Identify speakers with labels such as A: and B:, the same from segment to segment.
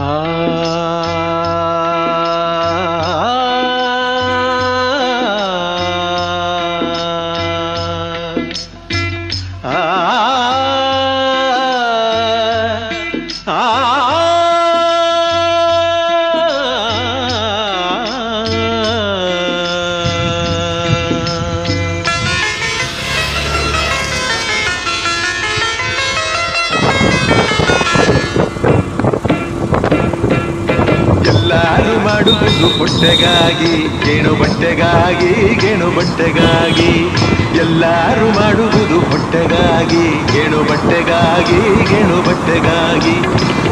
A: ಎಲ್ಲಾರು ಮಾಡುವುದು ಹೊಟ್ಟೆಗಾಗಿ ಗೇಣು ಬಟ್ಟೆಗಾಗಿ ಗೇಣು ಬಟ್ಟೆಗಾಗಿ. ಎಲ್ಲಾರು ಮಾಡುವುದು ಹೊಟ್ಟೆಗಾಗಿ ಗೇಣು ಬಟ್ಟೆಗಾಗಿ ಗೇಣು ಬಟ್ಟೆಗಾಗಿ.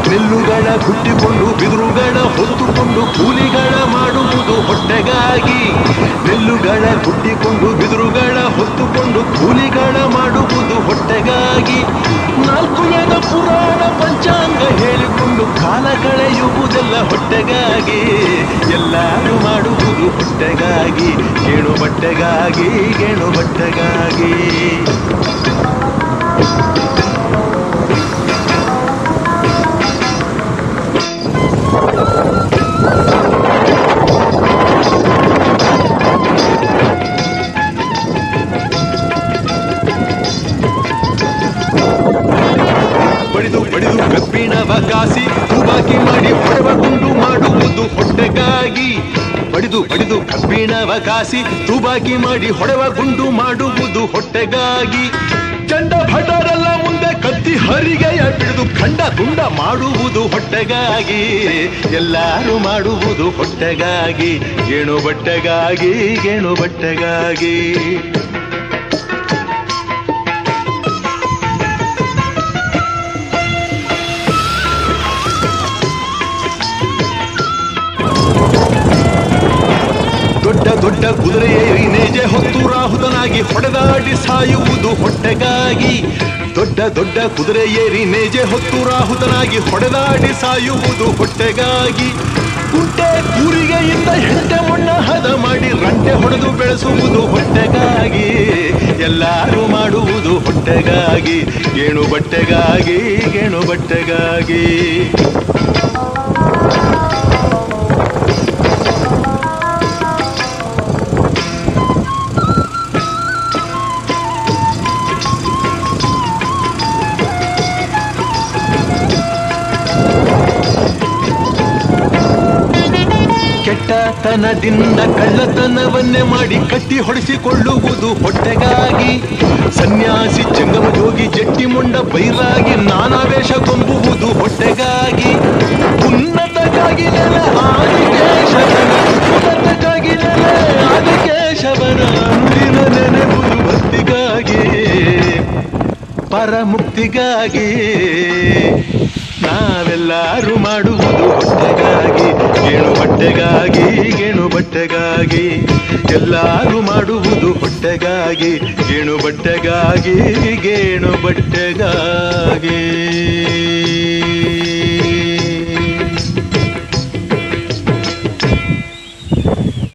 A: ನೆಲ್ಲುಗಳ ಕುಟ್ಟಿಕೊಂಡು, ಬಿದಿರುಗಳ ಹೊತ್ತುಕೊಂಡು, ಕೂಲಿಗಳ ಮಾಡುವುದು ಹೊಟ್ಟೆಗಾಗಿ ನೆಲ್ಲುಗಳ ಕುಟ್ಟಿಕೊಂಡು, ಬಿದಿರುಗಳ ಹೊತ್ತುಕೊಂಡು, ಕೂಲಿಗಳ ಮಾಡುವುದು ಹೊಟ್ಟೆಗಾಗಿ ನಾಲ್ಕು ಜನ ಪುರಾಣ ಹೊಟ್ಟೆಗಾಗಿ ಎಲ್ಲರೂ ಮಾಡುವುದು ಹೊಟ್ಟೆಗಾಗಿ ಗೇಣು ಬಟ್ಟೆಗಾಗಿ ಗೇಣು ಬಟ್ಟೆಗಾಗಿ. ಬಡಿದು ಬಡಿದು ಕಬ್ಬಿಣವ ಕಾಸಿ ತುಬಾಕಿ ಮಾಡಿ ಹೊಡೆವ ಗುಂಡು ಮಾಡುವುದು ಹೊಟ್ಟೆಗಾಗಿ. ಬಡಿದು ಬಡಿದು ಕಬ್ಬಿಣವ ಕಾಸಿ ತುಬಾಕಿ ಮಾಡಿ ಹೊಡೆವ ಗುಂಡು ಮಾಡುವುದು ಹೊಟ್ಟೆಗಾಗಿ. ಚಂಡ ಭಟರೆಲ್ಲ ಮುಂದೆ ಕತ್ತಿ ಹರಿಗೆಯ ಬಿಡಿದು ಖಂಡ ಗುಂಡ ಮಾಡುವುದು ಹೊಟ್ಟೆಗಾಗಿ. ಎಲ್ಲರೂ ಮಾಡುವುದು ಹೊಟ್ಟೆಗಾಗಿ. ಗೇಣು ಬಟ್ಟೆಗಾಗಿ ಗೇಣು ಬಟ್ಟೆಗಾಗಿ. ದೊಡ್ಡ ನೇಜೆ ಹೊತ್ತು ರಾಹುತನಾಗಿ ಹೊಡೆದಾಡಿ ಸಾಯುವುದು ಹೊಟ್ಟೆಗಾಗಿ. ದೊಡ್ಡ ದೊಡ್ಡ ಕುದುರೆ ಏರಿ ನೇಜೆ ಹೊತ್ತು ರಾಹುತನಾಗಿ ಹೊಡೆದಾಡಿ ಸಾಯುವುದು ಹೊಟ್ಟೆಗಾಗಿ. ಕುಂಟೆ ಕೂರಿಗೆಯಿಂದ ಹೆಂಟೆ ಮಣ್ಣ ಹದ ಮಾಡಿ ರಂಟೆ ಹೊಡೆದು ಬೆಳೆಸುವುದು ಹೊಟ್ಟೆಗಾಗಿ. ಎಲ್ಲರೂ ಮಾಡುವುದು ಹೊಟ್ಟೆಗಾಗಿ. ಗೇಣು ಬಟ್ಟೆಗಾಗಿ ಗೇಣು ಬಟ್ಟೆಗಾಗಿ. ಕೆಟ್ಟತನದಿಂದ ಕಳ್ಳತನವನ್ನೇ ಮಾಡಿ ಕಟ್ಟಿ ಹೊಡೆಸಿಕೊಳ್ಳುವುದು ಹೊಟ್ಟೆಗಾಗಿ. ಸನ್ಯಾಸಿ ಚಂಗಮ ಜೋಗಿ ಜಟ್ಟಿ ಮುಂಡ ಬೈರಾಗಿ ನಾನಾವೇಶ ಕೊಂಬುವುದು ಹೊಟ್ಟೆಗಾಗಿ. ಉನ್ನತಕ್ಕಾಗಿ ನೆಲ, ಆದಿಕೇಶವನ ನೆಲ, ಆದಿಕೇಶವನ, ನುಡಿನ ನೆನಪುರು ಭಕ್ತಿಗಾಗಿ, ಪರಮುಕ್ತಿಗಾಗಿ. ನಾವೆಲ್ಲರೂ ಮಾಡುವುದು ಹೊಟ್ಟೆಗಾಗಿ. ಗೇಣು ಬಟ್ಟೆಗಾಗಿ ಗೇಣು ಬಟ್ಟೆಗಾಗಿ ಎಲ್ಲರೂ ಮಾಡುವುದು ಹೊಟ್ಟೆಗಾಗಿ ಗೇಣು ಬಟ್ಟೆಗಾಗಿ ಗೇಣು ಬಟ್ಟೆಗಾಗಿ